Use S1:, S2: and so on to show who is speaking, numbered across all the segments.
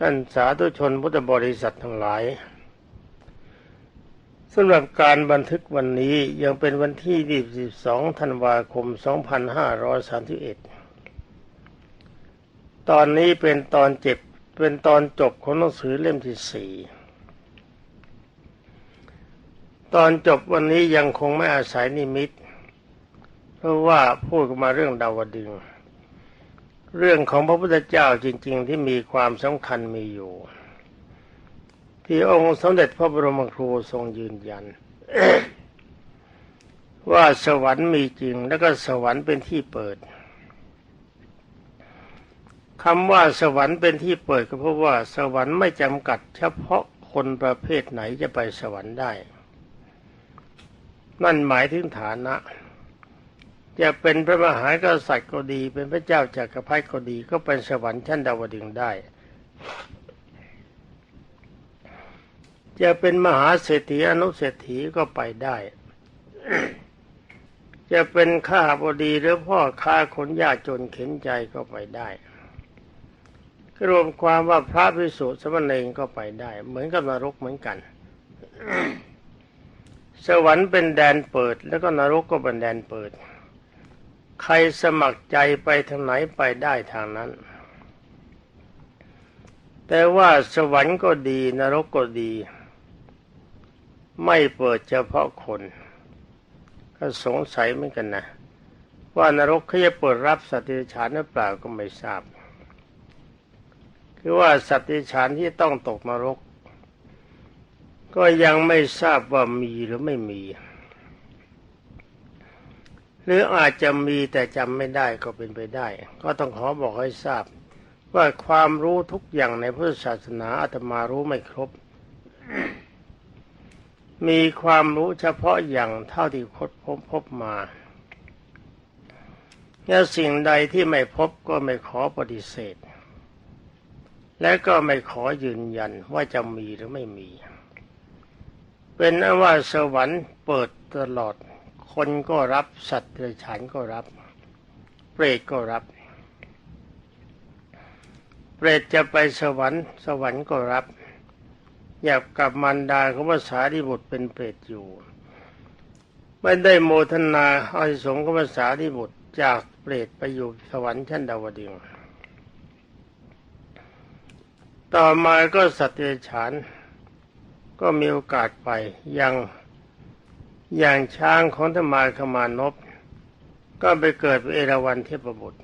S1: ท่านสาธุชนพุทธบริษัททั้งหลายสำหรับการบันทึกวันนี้ยังเป็นวันที่ 22 ธันวาคม 2531 ตอนนี้เป็นตอนเจ็บเป็นตอนจบของหนังสือเล่มที่สี่ตอนจบวันนี้ยังคงไม่อาศัยนิมิต เพราะว่าพูดมาเรื่องดาวดึง เรื่องของพระพุทธเจ้าจริง ๆ ที่มีความสำคัญมีอยู่ ที่องค์สมเด็จพระบรมครูทรงยืนยัน ว่าสวรรค์มีจริง แล้วก็สวรรค์เป็นที่เปิดคำว่าสวรรค์เป็นที่เปิดก็เพราะว่าสวรรค์ไม่จำกัด เฉพาะคนประเภทไหนจะไปสวรรค์ได้ นั่นหมายถึงฐานะ จะเป็นพระมหากษัตริย์ก็ดี เป็นพระเจ้าจากักรพรรดิก็ดีก็เป็นสวรรค์ชั้นดาวดึงได้ จะเป็นมหาเศรษฐีอนุเศรษฐีก็ไปได้ จะเป็นข้าบดีหรือพ่อค้าคนยากจนเข็นใจก็ไปได้รวมความว่าพระพิสุสมณเณรก็ไปได้ เหมือนกับนรกเหมือนกัน สวรรค์เป็นแดนเปิด แล้วก็นรกก็เป็นแดนเปิด ใครสมัครใจไปทางไหนไปได้ทางนั้น แต่ว่าสวรรค์ก็ดี นรกก็ดี ไม่เปิดเฉพาะคน ก็สงสัยเหมือนกันนะ ว่านรกเขาจะเปิดรับสัตว์เดรัจฉานหรือเปล่าก็ไม่ทราบ คือว่าสัตว์ที่ฉานที่ต้องตกนรก ก็ยังไม่ทราบว่ามีหรือไม่มี หรืออาจจะมีแต่จำไม่ได้ก็เป็นไปได้ ก็ต้องขอบอกให้ทราบ ว่าความรู้ทุกอย่างในพุทธศาสนาอาตมารู้ไม่ครบ มีความรู้เฉพาะอย่างเท่าที่คดพบพบมาและสิ่งใดที่ไม่พบก็ไม่ขอปฏิเสธ และก็ไม่ขอยืนยันว่าจะมีหรือไม่มี เป็นนว่าสวรรค์เปิดตลอด คนก็รับสัตว์เดรัจฉานก็รับ เปรตก็รับ เปรตจะไปสวรรค์ สวรรค์ก็รับ อยากกับมันดาเของภาษาที่บุตรเป็นเปรตอยู่ไม่ได้โมทนาอาสงของภาษาที่บุตรจากเปรตไปอยู่สวรรค์ชั้นดาวดึงต่อมาก็สัตว์เดรัจฉานก็มีโอกาสไปย่าง อย่างช้างของธรรมาขมานพก็ไปเกิดเป็นเอราวัณเทพบุตร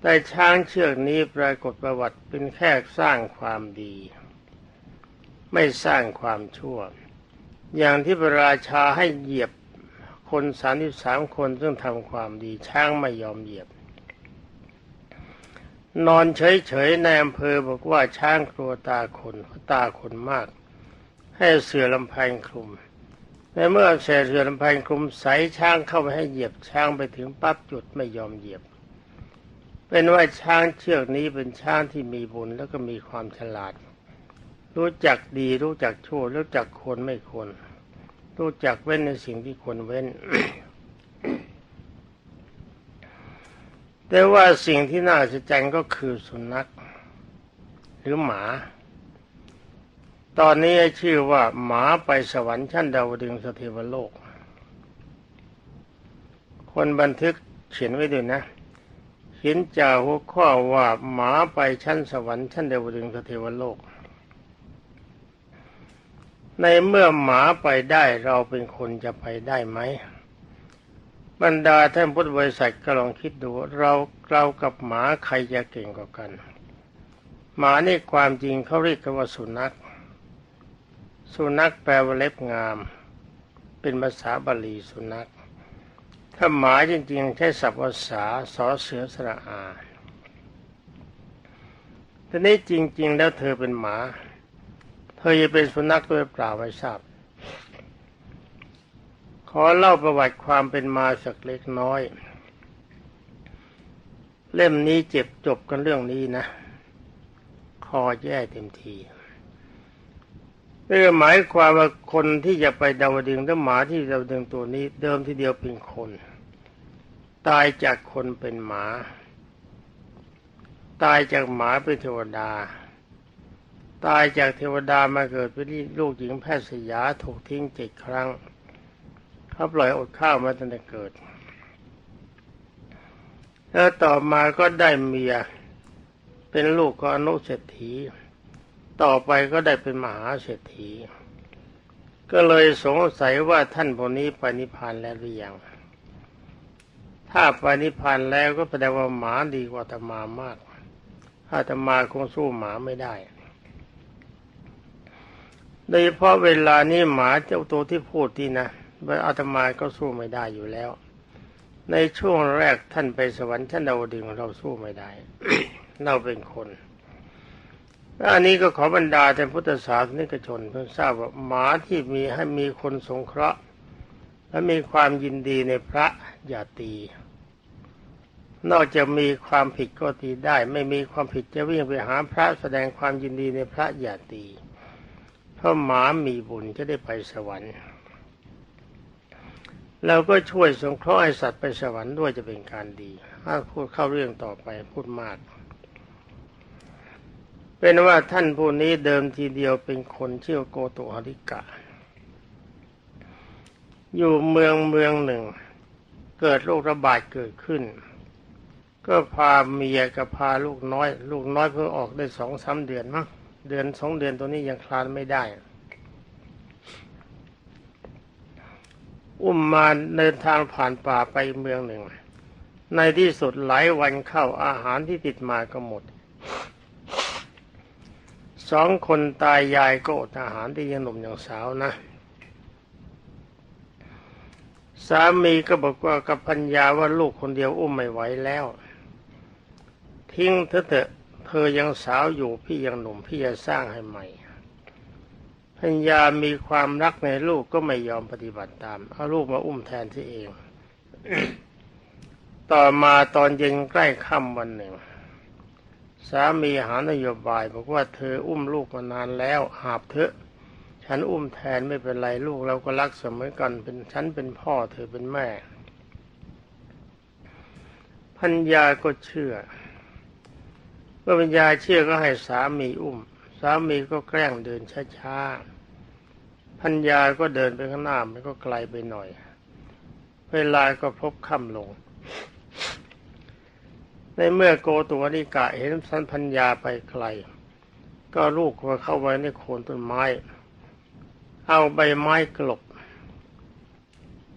S1: แต่ช้างเชือกนี้ปรากฏประวัติเป็นแค่สร้างความดี ไม่สร้างความชั่ว อย่างที่พระราชาให้เหยียบคนสามสิบสามคนซึ่งทำความดีช้างไม่ยอมเหยียบ นอนเฉยๆในอำเภอบอกว่าช้างกลัวตาคนตาคนมาก ให้เสือลำแพงคลุม ในเมื่อเสือลำแพคลุมใส่ช้างเข้าไปให้เหยียบช้างไปถึงปั๊บจุดไม่ยอมเหยียบ เป็นว่าช้างเชือกนี้เป็นช้างที่มีบุญแล้วก็มีความฉลาด รู้จักดีรู้จักชั่วรู้จักควรไม่ควรรู้จักเว้นในสิ่งที่ควรเว้น แต่ว่าสิ่งที่น่าสนใจก็คือสุนัขหรือหมา ตอนนี้ชื่อว่าหมาไปสวรรค์ชั้นดาวดึงสเทวโลก คนบันทึกเขียนไว้ด้วยนะเขียนจากหัวข้อว่าหมาไปชั้นสวรรค์ชั้นดาวดึงสเทวโลก ในเมื่อหมาไปได้เราเป็นคนจะไปได้ไหมบรรดาท่านพุทธบริษัทก็ลองคิดดูเราเรากับหมาใครจะเก่งกว่ากัน หมานี่ความจริงเขาเรียกกันว่าสุนัข สุนัขแปลว่าเล็บงาม เป็นภาษาบาลีสุนัข ถ้าหมาจริงๆ ใช้ศัพท์ภาษาสอเสือสระอาทีนี้จริง ๆ แล้วเธอเป็นหมา เธอจะเป็นสุนัขด้วยเปล่าไม่ทราบ ขอเล่าประวัติความเป็นมาสักเล็กน้อย เล่มนี้เจ็บจบกันเรื่องนี้นะ คอแย่เต็มที นี่หมายความว่าคนที่จะไปดาวดึงถ้าหมาที่ดาวดึงตัวนี้ เดิมทีเดียวเป็นคน ตายจากคนเป็นหมา ตายจากหมาเป็นเทวดา ตายจากเทวดามาเกิดเป็นลูกหญิงแพทย์สยาถูกทิ้งเจ็ดครั้งเขาปล่อยอดข้าวมาตั้งแต่เกิด แล้วต่อมาก็ได้เมียเป็นลูกของอนุเศรษฐี ต่อไปก็ได้เป็นมหาเศรษฐี ก็เลยสงสัยว่าท่านพวกนี้ไปนิพพานแล้วหรือยัง ถ้าไปนิพพานแล้วก็แสดงว่าหมาดีกว่าอาตมามากอาตมาคงสู้หมาไม่ได้โดยเฉพาะเวลานี้หมาเจ้าตัวที่พูดที่นะว่าอาตมาก็สู้ไม่ได้อยู่แล้ว ในช่วงแรกท่านไปสวรรค์ท่านดาวดึงเราสู้ไม่ได้ เราเป็นคน อันนี้ก็ขอบรรดาท่พุทธศาสนิกชนเพื่อทราบว่าหมาที่มีให้มีคนสงเคราะห์ และมีความยินดีในพระอย่าตี นอกจากมีความผิดก็ตีได้ ไม่มีความผิดจะวิ่งไปหาพระแสดงความยินดีในพระอย่าตี เพราะหมามีบุญจะได้ไปสวรรค์เราก็ช่วยสงเคราะห์ให้สัตว์ไปสวรรค์ด้วยจะเป็นการดีถ้าพูดเข้าเรื่องต่อไปพูดมาก เป็นว่าท่านผู้นี้เดิมทีเดียวเป็นคนเชื่อโกโตหริกะ อยู่เมืองเมืองหนึ่ง เกิดโรคระบาดเกิดขึ้น ก็พาเมียกับพาลูกน้อย ลูกน้อยเพิ่งออกได้สองสามเดือนมั้งเดือนสองเดือนตัวนี้ยังคลานไม่ได้ อุ้มมาเดินทางผ่านป่าไปเมืองหนึ่ง ในที่สุดหลายวันเข้าอาหารที่ติดมาก็หมด สองคนตายยายก็อดอาหารที่ยังหนุ่มยังสาวนะ สามีก็บอกว่ากับพัญญาว่าลูกคนเดียวอุ้มไม่ไหวแล้ว ทิ้งเธอเถอะเธอยังสาวอยู่พี่ยังหนุ่มพี่จะสร้างให้ใหม่พัญญามีความรักในลูกก็ไม่ยอมปฏิบัติตามเอาลูกมาอุ้มแทนที่เอง ต่อมาตอนเย็นใกล้ค่ำวันหนึ่ง สามีหานโยบายบอกว่าเธออุ้มลูกมานานแล้วหาบเถอะ ฉันอุ้มแทนไม่เป็นไรลูกเราก็รักเสมอกันเป็นฉันเป็นพ่อเธอเป็นแม่ พัญญาก็เชื่อเมื่อปัญญาเชื่อก็ให้สามีอุ้ม สามีก็แกล้งเดินช้าๆพัญญาก็เดินไปข้างหน้ามันก็ไกลไปหน่อย เวลาก็พบค่ำลง ในเมื่อโกตุวนิกะเห็นสันพัญญาไปไกล ก็ลูกมาเข้าไว้ในโคนต้นไม้ เอาใบไม้กลบ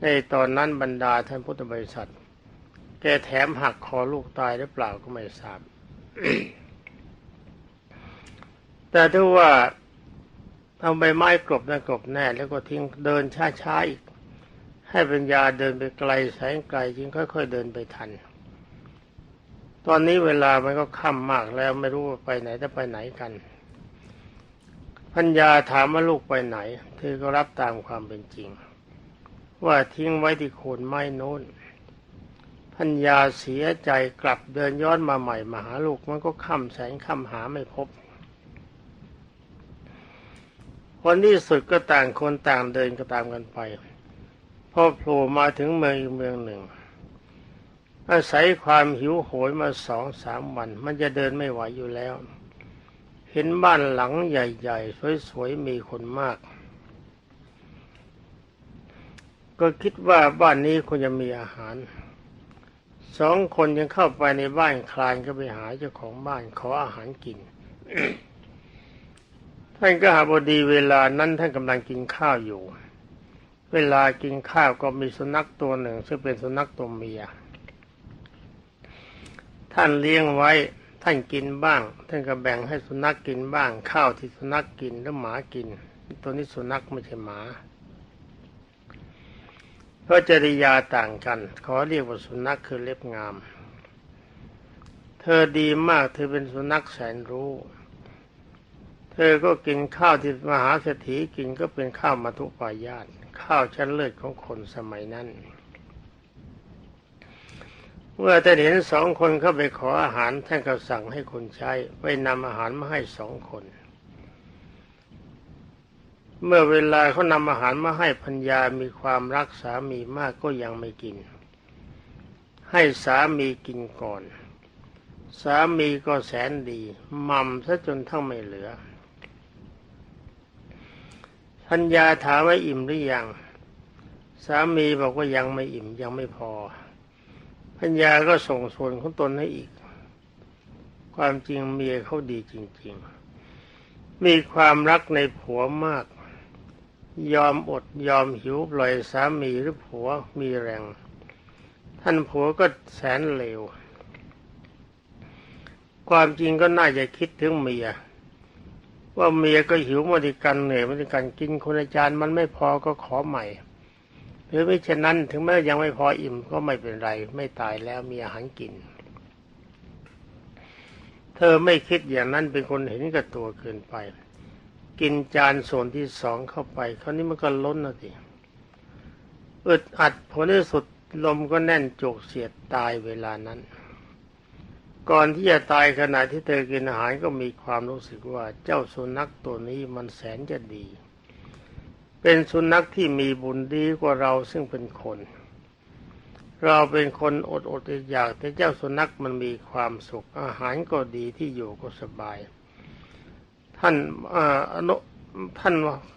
S1: ในตอนนั้นบรรดาท่านพุทธบริษัท แกแถมหักคอลูกตายหรือเปล่าก็ไม่ทราบ แต่ถ้าว่าเอาใบไม้กลบนะกลบแน่ แล้วก็ทิ้งเดินช้าๆอีก ให้ปัญญาเดินไปไกลแสงไกลจึงค่อย ๆ เดินไปทัน ตอนนี้เวลามันก็ค่ำมากแล้วไม่รู้ไปไหนจะไปไหนกัน พัญญาถามว่าลูกไปไหน เธอก็รับตามความเป็นจริง ว่าทิ้งไว้ที่โคนไม้โน้นพัญญาเสียใจกลับเดินย้อนมาใหม่มาหาลูกมันก็ค่ำแสงค่ำหาไม่พบคนที่สุดก็ต่างคนต่างเดินก็ตามกันไปพอโผล่มาถึงเมืองอีกเมืองหนึ่ง อาศัยความหิวโหยมาสองสามวัน มันจะเดินไม่ไหวอยู่แล้ว เห็นบ้านหลังใหญ่ๆ สวยๆ มีคนมาก ก็คิดว่าบ้านนี้คงจะมีอาหารสองคนยังเข้าไปในบ้านคลานก็ไปหาเจ้าของบ้านขออาหารกิน ท่านก็หาบดีเวลานั้นท่านกำลังกินข้าวอยู่ เวลากินข้าวก็มีสุนัขตัวหนึ่ง ซึ่งเป็นสุนัขตัวเมีย ท่านเลี้ยงไว้ท่านกินบ้าง ท่านก็แบ่งให้สุนัขกกินบ้าง ข้าวที่สุนัขกกินแล้วหมากิน ตัวนี้สุนัขไม่ใช่หมาเพราะจริยาต่างกัน ขอเรียกว่าสุนัขคือเล็บงาม เธอดีมากเธอเป็นสุนัขแสนรู้ เธอก็กินข้าวที่มหาเศรษฐีกินก็เป็นข้าวมัทุปายาตข้าวชั้นเลิศของคนสมัยนั้น เมื่อท่านเห็นสองคนเข้าไปขออาหารท่านก็สั่งให้คนใช้ไปนำอาหารมาให้สองคน เมื่อเวลาเขานำอาหารมาให้พัญญามีความรักสามีมากก็ยังไม่กิน ให้สามีกินก่อน สามีก็แสนดีหม่ำซะจนทั้งไม่เหลือพัญญาถามว่าอิ่มหรือยัง สามีบอกว่ายังไม่อิ่มยังไม่พอ พัญญาก็ส่งส่วนของตนให้อีก ความจริงเมียเขาดีจริง ๆ มีความรักในผัวมาก ยอมอดยอมหิวปล่อยสามีหรือผัวมีแรง ท่านผัวก็แสนเลว ความจริงก็น่าจะคิดถึงเมียว่าเมียก็หิวมาดิกันเหนื่อยมาดิกันกินคนละจานมันไม่พอก็ขอใหม่ รือไม่เช่นนั้นถึงแม้ยังไม่พออิ่มก็ไม่เป็นไร ไม่ตายแล้วมีอาหารกิน เธอไม่คิดอย่างนั้นเป็นคนเห็นกับตัวเกินไป กินจานส่วนที่สองเข้าไปคราวนี้มันก็ล้นนะสิอึดอัดผลที่สุดลมก็แน่นจุกเสียดตายเวลานั้น ก่อนที่จะตายขณะที่เธอกินอาหารก็มีความรู้สึกว่าเจ้าสุนัขตัวนี้มันแสนจะดี เป็นสุนัขที่มีบุญดีกว่าเราซึ่งเป็นคน เราเป็นคนอดอดอยากแต่เจ้าสุนัขมันมีความสุข อาหารก็ดีที่อยู่ก็สบาย ท่านอนุท่าน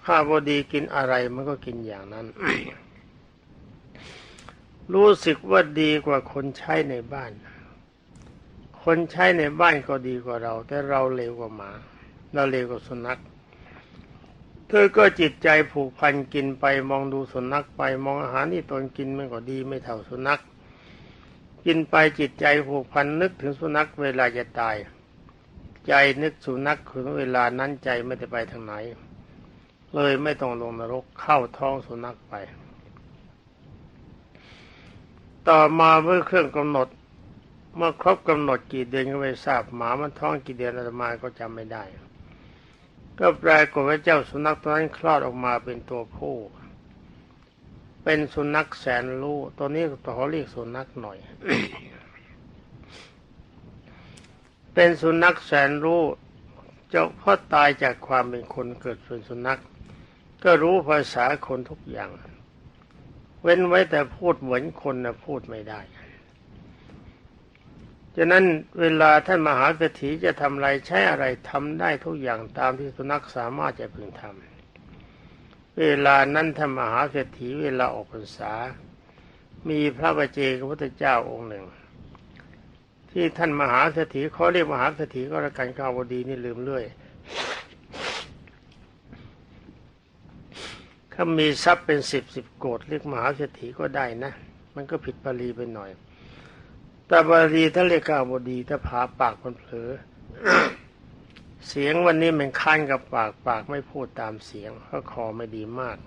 S1: ข้าบดีกินอะไรมันก็กินอย่างนั้น รู้สึกว่าดีกว่าคนใช้ในบ้าน คนใช้ในบ้านก็ดีกว่าเรา แต่เราเลวกว่าหมา เราเลวกว่าสุนัข เธอก็จิตใจผูกพันกินไปมองดูสุนัขไปมองอาหารที่ตนกินมันก็ดีไม่เท่าสุนัข กินไปจิตใจผูกพันนึกถึงสุนัขเวลาจะตาย ใจนึกสุนัขถึงเวลานั้นใจไม่ได้ไปทางไหน เลยไม่ต้องลงนรกเข้าท้องสุนัขไป ต่อมาเมื่อเครื่องกำหนด เมื่อครบกำหนดกี่เดือนก็ไม่ทราบหมามันท้องกี่เดือนอาตมาก็จำไม่ได้ ก็ปรากฏว่าเจ้าสุนัขตัวนั้นคลอดออกมาเป็นตัวผู้ เป็นสุนัขแสนรู้ตัวนี้ขอเรียกสุนัขหน่อย เป็นสุนัขแสนรู้เจ้าพ่อตายจากความเป็นคนเกิดเป็นสุนัข ก็รู้ภาษาคนทุกอย่าง เว้นไว้แต่พูดเหมือนคนนะพูดไม่ได้ ฉะนั้นเวลาท่านมหาเศรษฐีจะทำอะไรใช้อะไรทำได้ทุกอย่างตามที่สุนัขสามารถจะพึงทำเวลานั้นท่านมหาเศรษฐีเวลาออกพรรษา มีพระบาเจกพระพุทธเจ้าองค์หนึ่ง ที่ท่านมหาเศรษฐีเขาเรียกมหาเศรษฐีก็แล้วกันกาวดีนี่ลืมเรื่อยถ้ามีทรัพย์เป็นสิบสิบโกดเรียกมหาเศรษฐีก็ได้นะ มันก็ผิดบาลีไปหน่อย ต่บาลีถ้าเรียกาวดีถ้าผาปากมันเผลอเสียงวันนี้มันคันกับปากปากไม่พูดตามเสียงเพราะคอไม่ดีมาก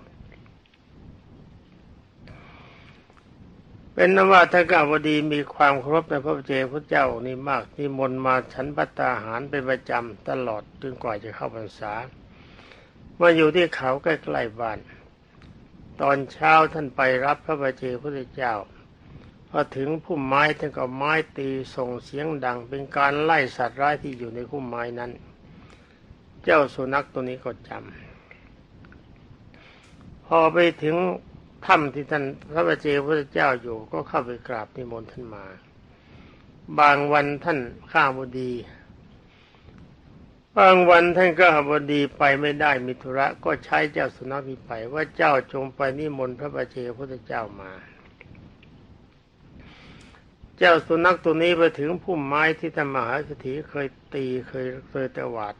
S1: เป็นนว่าถ้ากาวดีมีความเคารพในพระเจ้าพระเจ้านี่มากนิมนต์มาฉันพัตตาหารเป็นประจำตลอดจนกว่าจะเข้าพรรษามาอยู่ที่เขาใกล้ๆบ้าน ตอนเช้าท่านไปรับพระบาเจพระเจ้า พอถึงพุ่มไม้ท่านก็ไม้ตีส่งเสียงดัง เป็นการไล่สัตว์ร้ายที่อยู่ในพุ่มไม้นั้น เจ้าสุนัขตัวนี้ก็จำพอไปถึงถ้ำที่ท่านพระบาเจพระเจ้าอยู่ ก็เข้าไปกราบนิมนต์ท่านมา บางวันท่านข้าบดีบางวันท่านก็หบดีไปไม่ได้มิธุระก็ใช้เจ้าสุนัขนี้ไปว่าเจ้าจงไปนิมนต์พระบาเจพระเจ้ามา เจ้าสุนัขตัวนี้ไปถึงพุ่มไม้ที่ธรรมหาสถีเคยตีเคยเคยตวาด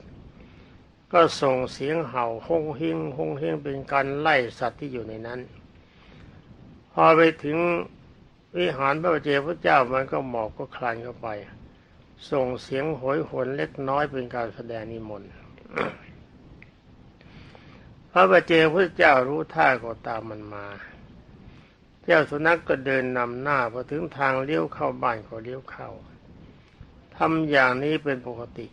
S1: ก็ส่งเสียงเห่าฮงเฮงฮงเฮงเป็นการไล่สัตว์ที่อยู่ในนั้น พอไปถึงวิหารพระบาเจพระเจ้ามันก็หมอบก็คลานเข้าไป ส่งเสียงโหยหวนเล็กน้อยเป็นการแสดงนิมนต์พระบาเจพระเจ้ารู้ท่าก็ตามมันมา เจ้าสุนัขกก็เดินนำหน้าพอถึงทางเลี้ยวเข้าบ้านก็เลี้ยวเข้าทำอย่างนี้เป็นปกติ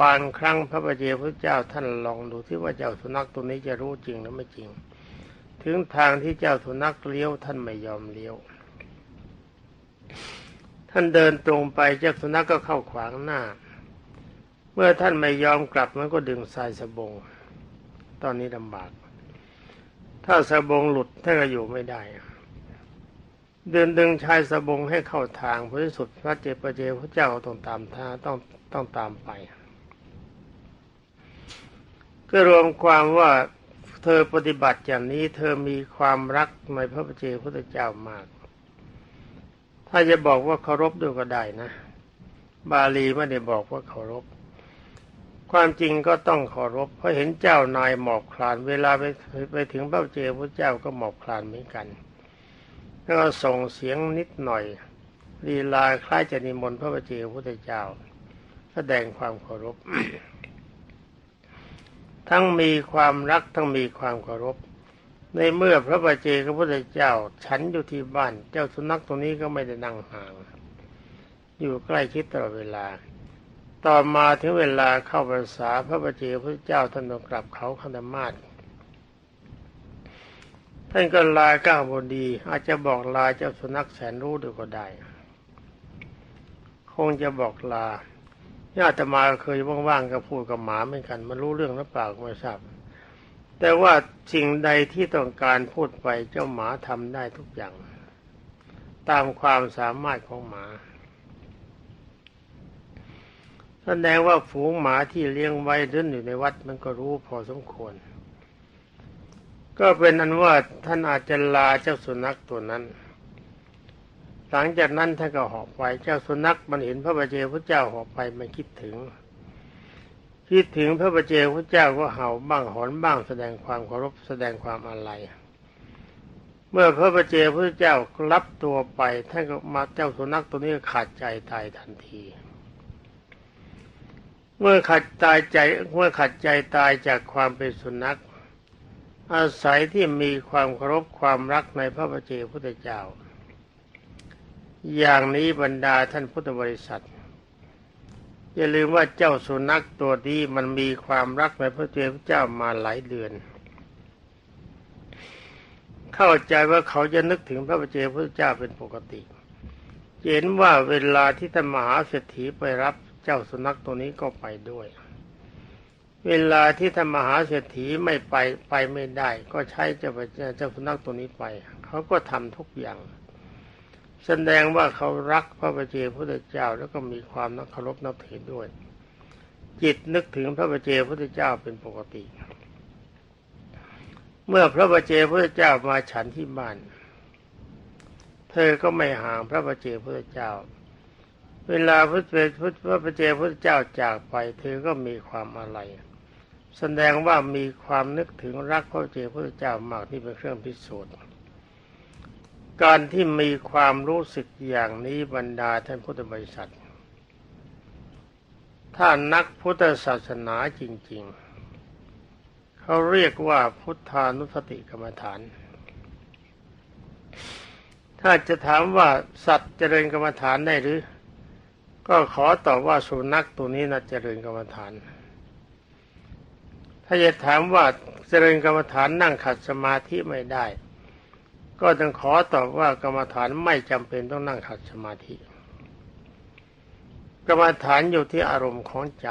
S1: บางครั้งพระบาเจพระเจ้าท่านลองดูที่ว่าเจ้าสุนัขตัวนี้จะรู้จริงหรือไม่จริง ถึงทางที่เจ้าสุนัขเลี้ยวท่านไม่ยอมเลี้ยว ท่านเดินตรงไปเจ้าสุนัขก็เข้าขวางหน้า เมื่อท่านไม่ยอมกลับมันก็ดึงสายสบง ตอนนี้ลำบาก ถ้าสบงหลุดท่านก็อยู่ไม่ได้ เดินดึงชายสบงให้เข้าทางพระสุดพระเจปเจพระเจ้าต้องตามทางต้องต้องตามไป ก็รวมความว่าเธอปฏิบัติอย่างนี้เธอมีความรักในพระเจพุทธเจ้ามาก ถ้าจะบอกว่าเคารพด้วยก็ได้นะ บาลีไม่ได้บอกว่าเคารพความจริงก็ต้องเคารพเพราะเห็นเจ้านายหมอบคลาน เวลาไปไปถึงพระเจ้าพระเจ้าก็หมอบคลานเหมือนกัน ก็ส่งเสียงนิดหน่อยลีลาคล้ายจะนิมนต์พระบเจ้าพุทธเจ้า แสดงความเคารพ ทั้งมีความรักทั้งมีความเคารพ ในเมื่อพระบเจ้าพุทธเจ้า ฉันอยู่ที่บ้าน เจ้าสุนัขตรงนี้ก็ไม่ได้นั่งห่าง อยู่ใกล้ชิดตลอดเวลา ต่อมาถึงเวลาเข้าพรรษาพระบเจ้าพุทธเจ้าท่านต้องกลับเขาคันธมาศ ท่านก็ลาก้าวบดี อาจจะบอกลาเจ้าสุนัขแสนรู้ด้วยก็ได้ คงจะบอกลาญาติมาเคยว่างๆก็พูดกับหมาเหมือนกัน มันรู้เรื่องหรือเปล่าไม่ทราบ แต่ว่าสิ่งใดที่ต้องการพูดไปเจ้าหมาทำได้ทุกอย่าง ตามความสามารถของหมาแสดงว่าฝูงหมาที่เลี้ยงไว้เดินอยู่ในวัดมันก็รู้พอสมควร ก็เป็นอันว่าท่านอาจจะลาเจ้าสุนัขตัวนั้น หลังจากนั้นท่านก็หอบไปเจ้าสุนัขมันเห็นพระบาเจพระเจ้าหอบไปมันคิดถึง คิดถึงพระบาเจพระเจ้าก็เห่าบ้างหอนบ้างแสดงความเคารพแสดงความอาลัยเมื่อพระบาเจพระเจ้ารับตัวไปท่านก็มาเจ้าสุนัขตัวนี้ขาดใจตายทันที เมื่อขาดตายใจเมื่อขาดใจตายจากความเป็นสุนัข อาศัยที่มีความเคารพความรักในพระบเจ้าพุทธเจ้า อย่างนี้บรรดาท่านพุทธบริษัท อย่าลืมว่าเจ้าสุนัขตัวนี้มันมีความรักในพระเจ้าพระเจ้ามาหลายเดือน เข้าใจว่าเขาจะนึกถึงพระบเจ้าพระเจ้าเป็นปกติ เห็นว่าเวลาที่ท่านมหาเศรษฐีไปรับเจ้าสุนัขตัวนี้ก็ไปด้วย เวลาที่ท่านมหาเศรษฐีไม่ไปไปไม่ได้ ก็ใช้เจ้าเจ้าสุนัขตัวนี้ไป เขาก็ทำทุกอย่าง แสดงว่าเขารักพระบเจ้าพุทธเจ้าแล้วก็มีความนักเคารพนับถือด้วย จิตนึกถึงพระบเจ้าพุทธเจ้าเป็นปกติ เมื่อพระบเจ้าพุทธเจ้ามาฉันที่บ้าน เธอก็ไม่ห่างพระบเจ้าพุทธเจ้าเวลาพระเจ้าพระเจ้าพุทธเจ้าจากไป เธอก็มีความอะไร แสดงว่ามีความนึกถึงรักพระเจ้าพระเจ้ามากที่เป็นเครื่องพิสูจน์ การที่มีความรู้สึกอย่างนี้บรรดาท่านพุทธบริษัท ถ้านักพุทธศาสนาจริง ๆ เขาเรียกว่าพุทธานุสติกรรมฐาน ถ้าจะถามว่าสัตว์เจริญกรรมฐานได้หรือ ก็ขอตอบว่าสุนัขตัวนี้น่ะเจริญกรรมฐาน ถ้าจะถามว่าเจริญกรรมฐานนั่งขัดสมาธิไม่ได้ ก็ต้องขอตอบว่ากรรมฐานไม่จำเป็นต้องนั่งขัดสมาธิ กรรมฐานอยู่ที่อารมณ์ของใจ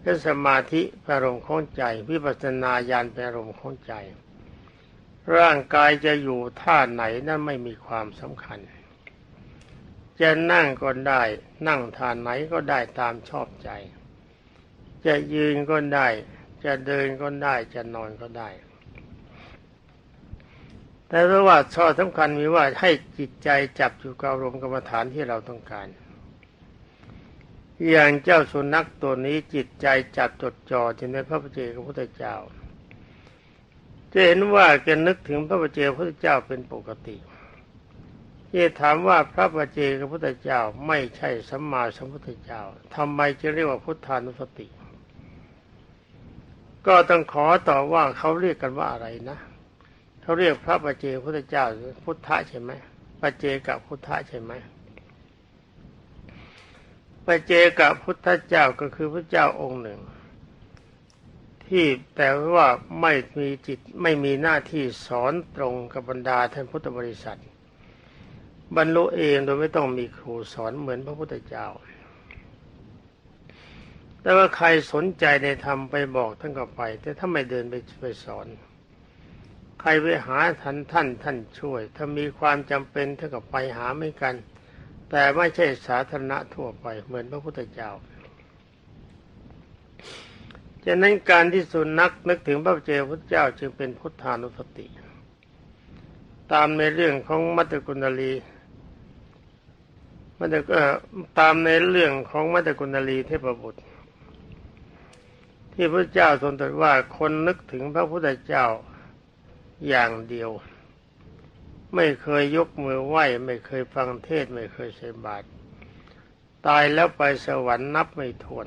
S1: เป็นสมาธิอารมณ์ของใจวิปัสสนาญาณเป็นอารมณ์ของใจ ร่างกายจะอยู่ท่าไหนนั่นไม่มีความสำคัญ จะนั่งก็ได้ นั่งท่าไหนก็ได้ตามชอบใจ จะยืนก็ได้ จะเดินก็ได้ จะนอนก็ได้ แต่ระว่าข้อสำคัญมีว่าให้จิตใจจับอยู่กับอารมณ์กรรมฐานที่เราต้องการ อย่างเจ้าสุนัขตัวนี้จิตใจจับจดจ่อที่ในพระพุทธเจ้าพระพุทธเจ้าจะเห็นว่าแกนึกถึงพระพุทธเจ้าพระพุทธเจ้าเป็นปกติที่ถามว่าพระปเจกพระพุทธเจ้าไม่ใช่สัมมาสัมพุทธเจ้าทำไมจะเรียกว่าพุทธานุสติ ก็ต้องขอต่อว่าเขาเรียกกันว่าอะไรนะเขาเรียกพระปเจพุทธเจ้าพุทธะใช่ไหมปเจกับพุทธะใช่ไหมปเจกับพุทธเจ้าก็คือพระเจ้าองค์หนึ่ง ที่แต่ว่าไม่มีจิตไม่มีหน้าที่สอนตรงกับบรรดาท่านพุทธบริษัท บรรลุเองโดยไม่ต้องมีครูสอนเหมือนพระพุทธเจ้า แต่ว่าใครสนใจในธรรมไปบอกท่านก็ไป แต่ถ้าไม่เดินไปไปสอน ใครไปหาท่านท่านท่านช่วย ถ้ามีความจำเป็นท่านกับไปหาไม่กัน แต่ไม่ใช่สาธารณะทั่วไป เหมือนพระพุทธเจ้าฉะนั้นการที่สุนัขนึกถึงพระเจ้าพุทธเจ้าจึงเป็นพุทธานุสติ ตามในเรื่องของมัตตกุณลีมัตตตามในเรื่องของมัตตกุณลีเทพบุตร ที่พระเจ้าทรงตรัสว่าคนนึกถึงพระพุทธเจ้าอย่างเดียว ไม่เคยยกมือไหว้ไม่เคยฟังเทศไม่เคยใส่บาตรตายแล้วไปสวรรค์นับไม่ถ้วน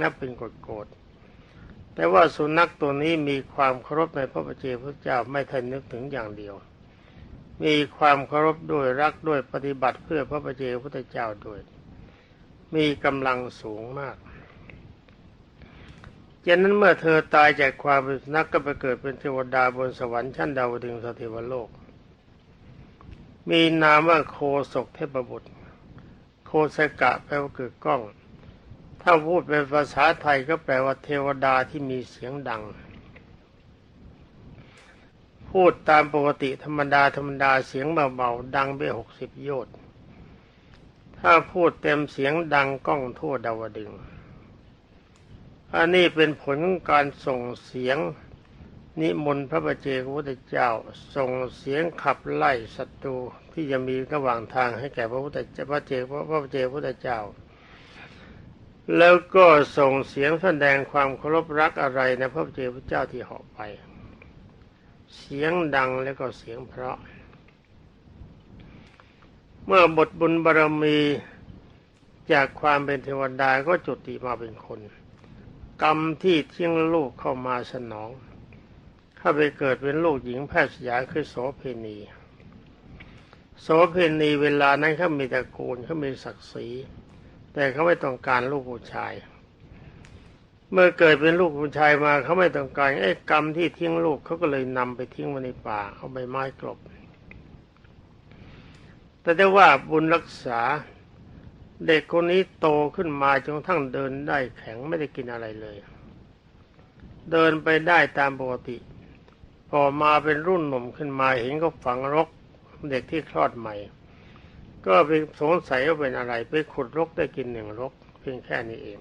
S1: นับเป็นกฎโกรธแต่ว่าสุนัขตัวนี้มีความเคารพในพระปเจพระเจ้าไม่ทันนึกถึงอย่างเดียว มีความเคารพด้วยรักด้วยปฏิบัติเพื่อพระปเจพระเจ้าด้วย มีกำลังสูงมาก จากนั้นเมื่อเธอตายจากความเป็นสุนัขกก็ไปเกิดเป็นเทวดาบนสวรรค์ชั้นดาวดึงสเทวโลก มีนามว่าโคศกเทพบุตร โคสกะแปลว่าเกิดกล้อง ถ้าพูดเป็นภาษาไทยก็แปลว่าเทวดาที่มีเสียงดัง พูดตามปกติธรรมดาธรรมดาเสียงเบาๆดังไปหกสิบโยชน์ถ้าพูดเต็มเสียงดังก้องทั่วดาวดึง อันนี้เป็นผลของการส่งเสียงนิมนต์พระบเจกพุทธเจ้า ส่งเสียงขับไล่ศัตรูที่จะมีระหว่างทางให้แก่พระพุทธเจ้าพระเจกพระเจกพุทธเจ้า แล้วก็ส่งเสียงแสดงความเคารพรักอะไรในพระเจ้าพระเจ้าที่เหาะไป เสียงดังแล้วก็เสียงเพราะ เมื่อบทบุญบารมีจากความเป็นเทวดาก็จุติมาเป็นคน กรรมที่ที่ยงลูกเข้ามาสนองเข้าไปเกิดเป็นลูกหญิงแพทย์สยามคือโสเพณีโสเพณีเวลานั้นเขามีตระกูลเขามีศักดิ์ศรี แต่เขาไม่ต้องการลูกผู้ชาย เมื่อเกิดเป็นลูกผู้ชายมาเขาไม่ต้องการไอ้กรรมที่ทิ้งลูกเขาก็เลยนำไปทิ้งไว้ในป่าเอาใบไม้กลบ แต่ได้ว่าบุญรักษา เด็กคนนี้โตขึ้นมาจนทั้งเดินได้แข็งไม่ได้กินอะไรเลย เดินไปได้ตามปกติ พอมาเป็นรุ่นหนุ่มขึ้นมาเห็นเขาฝังรกเด็กที่คลอดใหม่ ก็ไปสงสัยว่าเป็นอะไร ไปขุดรกได้กินหนึ่งรก เพียงแค่นี้เอง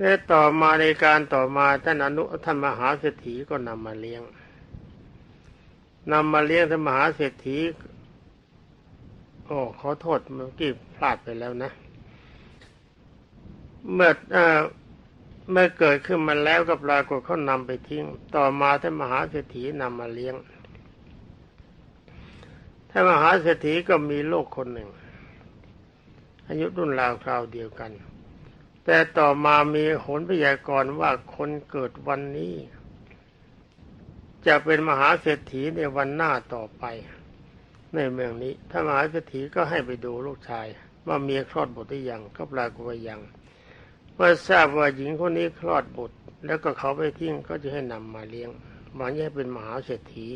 S1: และต่อมาในการต่อมาท่านอนุท่านมหาเศรษฐีก็นำมาเลี้ยงนำมาเลี้ยงท่านมหาเศรษฐี โอ้ขอโทษเมื่อกี้พลาดไปแล้วนะ เมื่อเมื่อเกิดขึ้นมาแล้วก็ปรากฏเขานำไปทิ้ง ต่อมาท่านมหาเศรษฐีนำมาเลี้ยงท่านมหาเศรษฐีก็มีโลกคนหนึ่ง อายุรุ่นราวคราวเดียวกัน แต่ต่อมามีโหนพยากรณ์ว่าคนเกิดวันนี้ จะเป็นมหาเศรษฐีในวันหน้าต่อไป ในเมืองนี้ถ้ามหาเศรษฐีก็ให้ไปดูลูกชาย ว่าเมียคลอดบุตรหรือยังก็ปรากฏว่ายังเมื่อทราบว่าหญิงคนนี้คลอดบุตร แล้วก็เขาไปทิ้งก็จะให้นำมาเลี้ยงหวังให้เป็นมหาเศรษฐี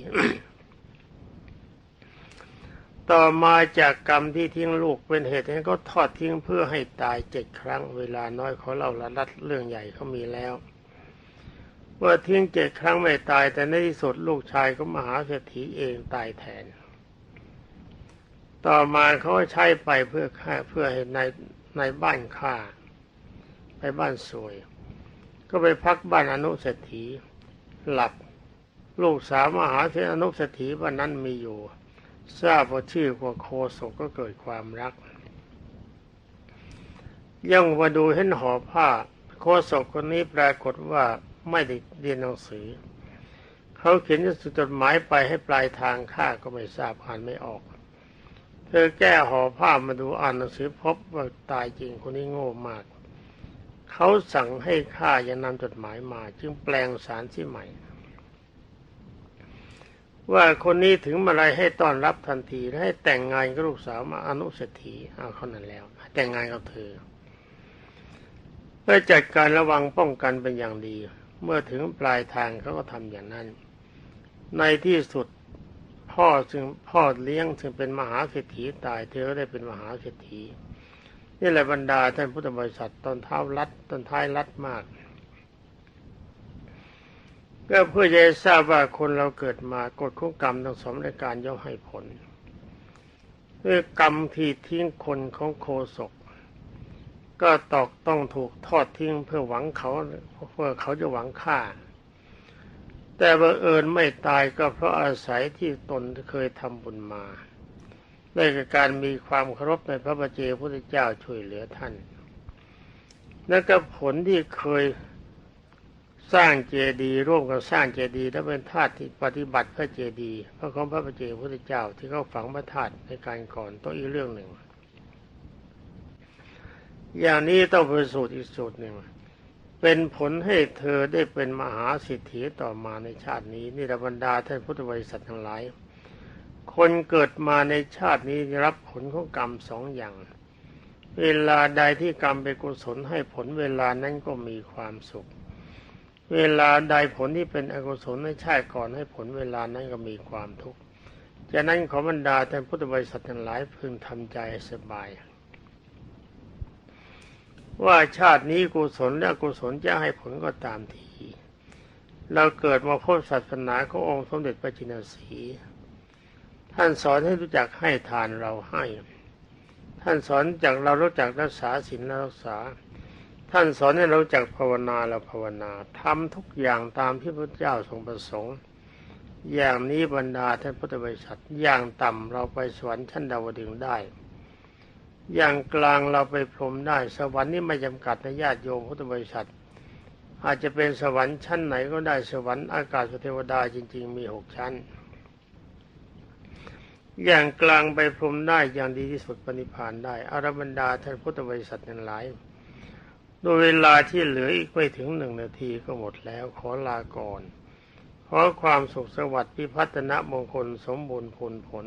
S1: ต่อมาจากกรรมที่ทิ้งลูกเป็นเหตุให้เขาทอดทิ้งเพื่อให้ตายเจ็ดครั้ง เวลาน้อยเขาเล่าละลัดเรื่องใหญ่เขามีแล้วเมื่อทิ้งเจ็ดครั้งไม่ตายแต่ในที่สุดลูกชายก็มหาเศรษฐีเองตายแทน ต่อมาเขาใช้ไปเพื่อฆ่าเพื่อให้ในในบ้านฆ่าไปบ้านสวย ก็ไปพักบ้านอนุเศรษฐีหลับลูกสาวมหาเศรษฐีอนุเศรษฐีวันนั้นมีอยู่ ทราบว่าชื่อว่าโคศกก็เกิดความรัก ย่องมาดูเห็นห่อผ้า โคศกคนนี้ปรากฏว่าไม่ได้เรียนหนังสือ เขาเขียนจดหมายไปให้ปลายทางข้าก็ไม่ทราบอ่านไม่ออก เธอแก้ห่อผ้ามาดูอ่านหนังสือพบว่าตายจริงคนนี้โง่มาก เขาสั่งให้ข้าอย่านำจดหมายมา จึงแปลงสารที่ใหม่ ว่าคนนี้ถึงมาลัยให้ต้อนรับทันทีและให้แต่งงานกับลูกสาวมาอนุสถีเอาเขานั้นแล้ว แต่งงานกับเธอเพื่อจัดการระวังป้องกันเป็นอย่างดี เมื่อถึงปลายทางเขาก็ทำอย่างนั้น ในที่สุด พ่อจึงพ่อเลี้ยงจึงเป็นมหาเศรษฐีตายเธอก็ได้เป็นมหาเศรษฐีนี่แหละบรรดาท่านพุทธบริษัทตอนเท้ารัดตอนท้ายรัดมากก็เพื่อจะทราบว่าคนเราเกิดมากฎของกรรมทั้งสองรายการย่อมให้ผลด้วยกรรมที่ทิ้งคนของโคศก ก็ตอกต้องถูกทอดทิ้งเพื่อหวังเขาเพื่อเขาจะหวังฆ่า แต่บังเอิญไม่ตายก็เพราะอาศัยที่ตนเคยทำบุญมาได้กับการมีความเคารพในพระบัจเจพุทธเจ้าช่วยเหลือท่าน และก็ผลที่เคยสร้างเจดีย์ร่วมกับสร้างเจดีย์และเป็นธาตุที่ปฏิบัติพระเจดีย์พระของพระบัจเจพุทธเจ้าที่เขาฝังพระธาตุในการก่อนต้องอีกเรื่องหนึ่ง อย่างนี้ต้องเป็นสูตรอีกสูตรหนึ่ง เป็นผลให้เธอได้เป็นมหาสิทธิต่อมาในชาตินี้นี่ระบรรดาท่านพุทธบริษัททั้งหลาย คนเกิดมาในชาตินี้รับผลของกรรมสองอย่าง เวลาใดที่กรรมเป็นกุศลให้ผลเวลานั้นก็มีความสุข เวลาใดผลที่เป็นอกุศลในชาติก่อนให้ผลเวลานั้นก็มีความทุกข์ฉะนั้นขอบรรดาท่านพุทธบริษัททั้งหลายพึงทำใจสบาย ว่าชาตินี้กุศลและกุศลจะให้ผลก็ตามทีเราเกิดมาพบศาสนาขององค์สมเด็จพระจินสีท่านสอนให้รู้จักให้ทานเราให้ ท่านสอนจากเรารู้จักรักษาศีลรักษา ท่านสอนให้เราจักภาวนาเราภาวนาทำทุกอย่างตามที่พระเจ้าทรงประสงค์ อย่างนี้บรรดาท่านพุทธบริษัทอย่างต่ำเราไปสวรรค์ชั้นดาวดึงได้ อย่างกลางเราไปพรมได้ สวรรค์นี่ไม่จำกัดในญาติโยมพุทธบริษัท อาจจะเป็นสวรรค์ชั้นไหนก็ได้สวรรค์อากาศเทวดาจริง ๆ มีหกชั้น อย่างกลางไปพรมได้อย่างดีที่สุดปณิพานได้อารบรรดาท่านพุทธบริษัททั้งหลายโดยเวลาที่เหลืออีกไม่ถึงหนึ่งนาทีก็หมดแล้วขอลาก่อนขอความสุขสวัสดิ์พิพัฒนมงคลสมบูรณ์ผลผล